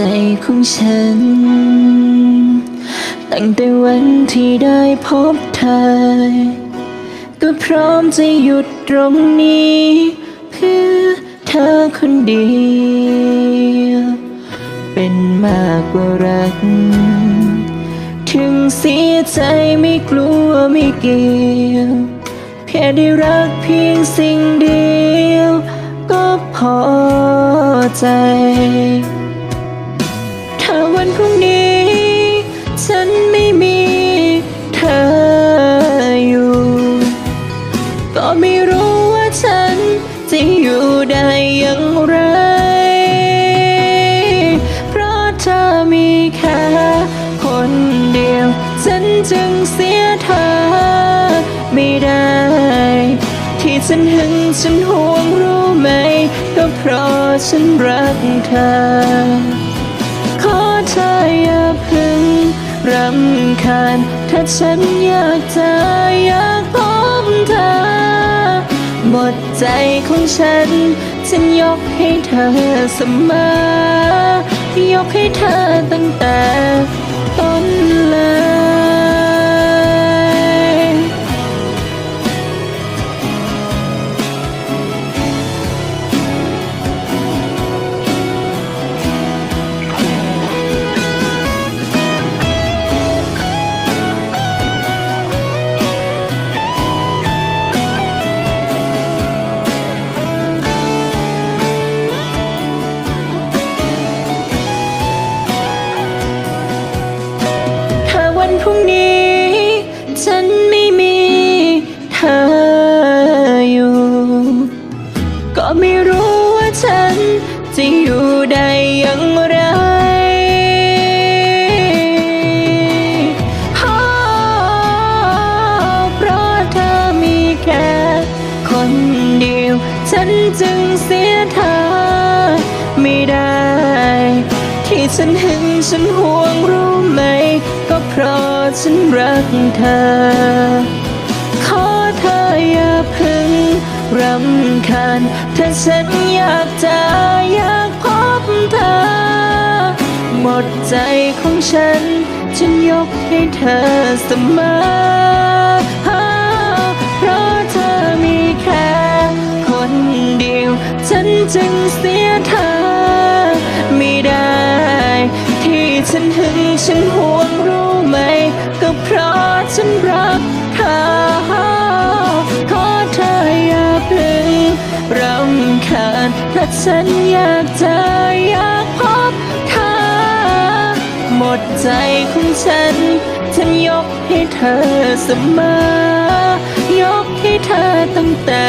ใจของฉัน ตั้งแต่วันที่ได้พบเธอ ก็พร้อมจะหยุดตรงนี้ เพื่อเธอคนเดียวเป็นมากกว่ารัก ถึงเสียใจไม่กลัวไม่เกี่ยวแค่ได้รักเพียงสิ่งเดียว ก็พอใจ จึงเสียเธอไม่ได้ ที่ฉันหึงฉันห่วงรู้ไหม ก็เพราะฉันรักเธอ ขอเธออย่าเพึ่งรำคาญถ้าฉันอยากเจออยากพบเธอ หมดใจของฉัน ฉันยกให้เธอเสมอ ยกให้เธอตั้ง รุ่งนี้ ฉันไม่มีเธออยู่ ก็ไม่รู้ว่าฉันจะอยู่ได้อย่างไรเพราะเธอมีแค่คนเดียว ฉันจึงเสียเธอไม่ได้ ที่ฉันหึงฉันห่วงรู้ไหม เพราะฉันรักเธอ ขอเธออย่าเพึ่งรำคาญถ้าฉันอยากจะอยากพบเธอ หมดใจของฉัน ฉันยกให้เธอเสมอเพราะเธอมีแค่คนเดียว ฉันจึงเสียเธอ ไม่ได้ ที่ฉันหึงฉันห่วงรู้ ขาดรักฉันอยากเจออยากพบเธอ หมดใจของฉัน ฉันยกให้เธอเสมอ ยกให้เธอตั้งแต่